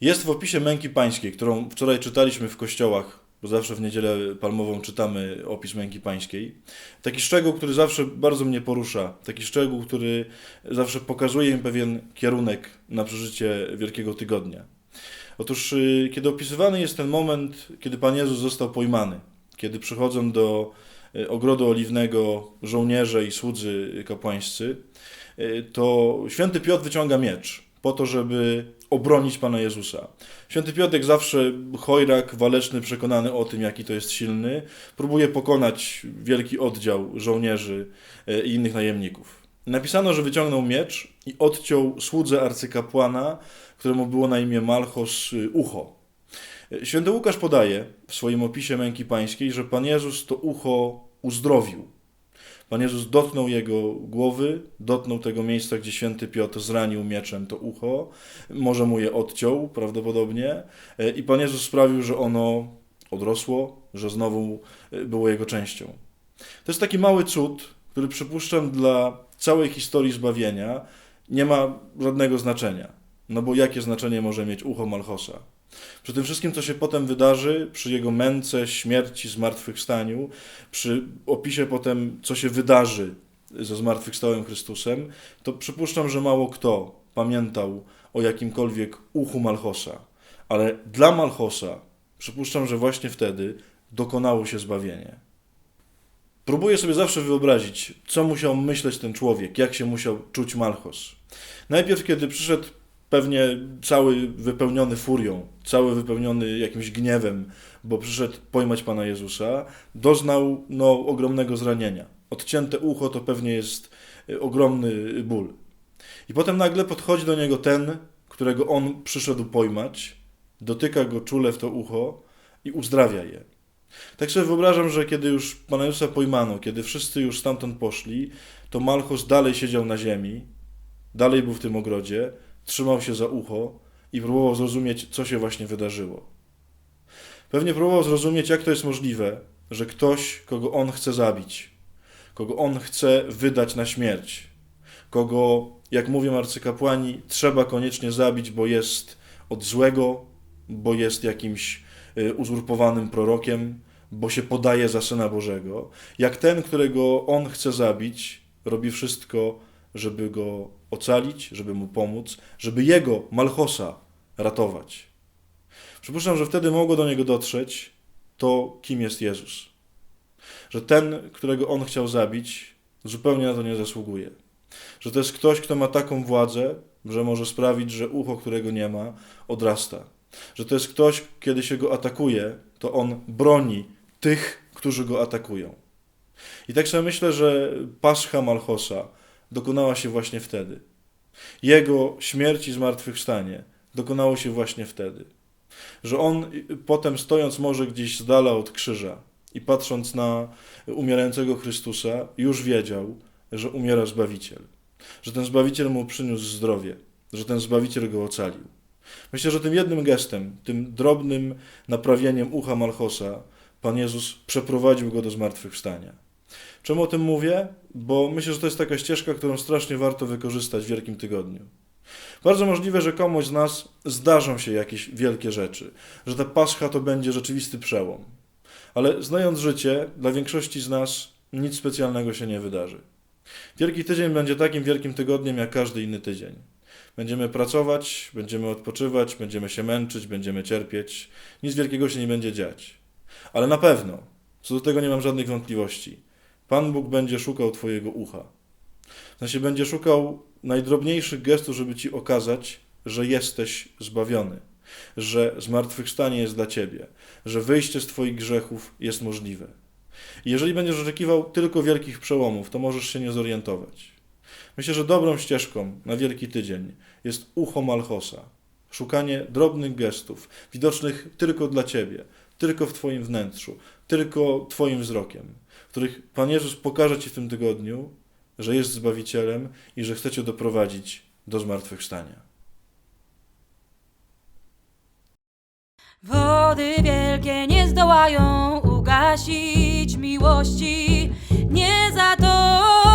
Jest w opisie męki pańskiej, którą wczoraj czytaliśmy w kościołach, bo zawsze w niedzielę palmową czytamy opis męki pańskiej. Taki szczegół, który zawsze bardzo mnie porusza, taki szczegół, który zawsze pokazuje mi pewien kierunek na przeżycie Wielkiego Tygodnia. Otóż, y, kiedy opisywany jest ten moment, kiedy Pan Jezus został pojmany, kiedy przychodzą do y, ogrodu oliwnego żołnierze i słudzy kapłańscy, y, to święty Piotr wyciąga miecz po to, żeby obronić Pana Jezusa. Święty Piotr, jak zawsze chojrak, waleczny, przekonany o tym, jaki to jest silny, próbuje pokonać wielki oddział żołnierzy e, i innych najemników. Napisano, że wyciągnął miecz i odciął słudze arcykapłana, któremu było na imię Malchos, y, ucho. E, Święty Łukasz podaje w swoim opisie męki pańskiej, że Pan Jezus to ucho uzdrowił. Pan Jezus dotknął jego głowy, dotknął tego miejsca, gdzie święty Piotr zranił mieczem to ucho, może mu je odciął prawdopodobnie, e, i Pan Jezus sprawił, że ono odrosło, że znowu e, było jego częścią. To jest taki mały cud, który przypuszczam dla całej historii zbawienia nie ma żadnego znaczenia. No bo jakie znaczenie może mieć ucho Malchosa? Przy tym wszystkim, co się potem wydarzy, przy jego męce, śmierci, zmartwychwstaniu, przy opisie potem, co się wydarzy ze zmartwychwstałym Chrystusem, to przypuszczam, że mało kto pamiętał o jakimkolwiek uchu Malchosa. Ale dla Malchosa przypuszczam, że właśnie wtedy dokonało się zbawienie. Próbuję sobie zawsze wyobrazić, co musiał myśleć ten człowiek, jak się musiał czuć Malchos. Najpierw, kiedy przyszedł pewnie cały wypełniony furią, cały wypełniony jakimś gniewem, bo przyszedł pojmać Pana Jezusa, doznał no, ogromnego zranienia. Odcięte ucho to pewnie jest y, ogromny ból. I potem nagle podchodzi do niego ten, którego on przyszedł pojmać, dotyka go czule w to ucho i uzdrawia je. Tak sobie wyobrażam, że kiedy już Pana Jezusa pojmano, kiedy wszyscy już stamtąd poszli, to Malchus dalej siedział na ziemi, dalej był w tym ogrodzie, trzymał się za ucho i próbował zrozumieć, co się właśnie wydarzyło. Pewnie próbował zrozumieć, jak to jest możliwe, że ktoś, kogo on chce zabić, kogo on chce wydać na śmierć, kogo, jak mówią arcykapłani, trzeba koniecznie zabić, bo jest od złego, bo jest jakimś y, uzurpowanym prorokiem, bo się podaje za Syna Bożego, jak ten, którego on chce zabić, robi wszystko, żeby go ocalić, żeby mu pomóc, żeby jego, Malchosa, ratować. Przypuszczam, że wtedy mogło do niego dotrzeć to, kim jest Jezus. Że ten, którego on chciał zabić, zupełnie na to nie zasługuje. Że to jest ktoś, kto ma taką władzę, że może sprawić, że ucho, którego nie ma, odrasta. Że to jest ktoś, kiedy się go atakuje, to on broni tych, którzy go atakują. I tak sobie myślę, że Pascha Malchosa dokonała się właśnie wtedy. Jego śmierć i zmartwychwstanie dokonało się właśnie wtedy. Że on potem stojąc może gdzieś z dala od krzyża i patrząc na umierającego Chrystusa, już wiedział, że umiera Zbawiciel. Że ten Zbawiciel mu przyniósł zdrowie, że ten Zbawiciel go ocalił. Myślę, że tym jednym gestem, tym drobnym naprawieniem ucha Malchosa, Pan Jezus przeprowadził go do zmartwychwstania. Czemu o tym mówię? Bo myślę, że to jest taka ścieżka, którą strasznie warto wykorzystać w Wielkim Tygodniu. Bardzo możliwe, że komuś z nas zdarzą się jakieś wielkie rzeczy, że ta pascha to będzie rzeczywisty przełom. Ale znając życie, dla większości z nas nic specjalnego się nie wydarzy. Wielki Tydzień będzie takim wielkim tygodniem jak każdy inny tydzień. Będziemy pracować, będziemy odpoczywać, będziemy się męczyć, będziemy cierpieć. Nic wielkiego się nie będzie dziać. Ale na pewno, co do tego nie mam żadnych wątpliwości, Pan Bóg będzie szukał Twojego ucha. W sensie będzie szukał najdrobniejszych gestów, żeby Ci okazać, że jesteś zbawiony, że zmartwychwstanie jest dla Ciebie, że wyjście z Twoich grzechów jest możliwe. I jeżeli będziesz oczekiwał tylko wielkich przełomów, to możesz się nie zorientować. Myślę, że dobrą ścieżką na Wielki Tydzień jest ucho Malchosa. Szukanie drobnych gestów, widocznych tylko dla Ciebie, tylko w Twoim wnętrzu, tylko Twoim wzrokiem, których Pan Jezus pokaże Ci w tym tygodniu, że jest Zbawicielem i że chce Cię doprowadzić do zmartwychwstania. Wody wielkie nie zdołają ugasić miłości, nie zatopią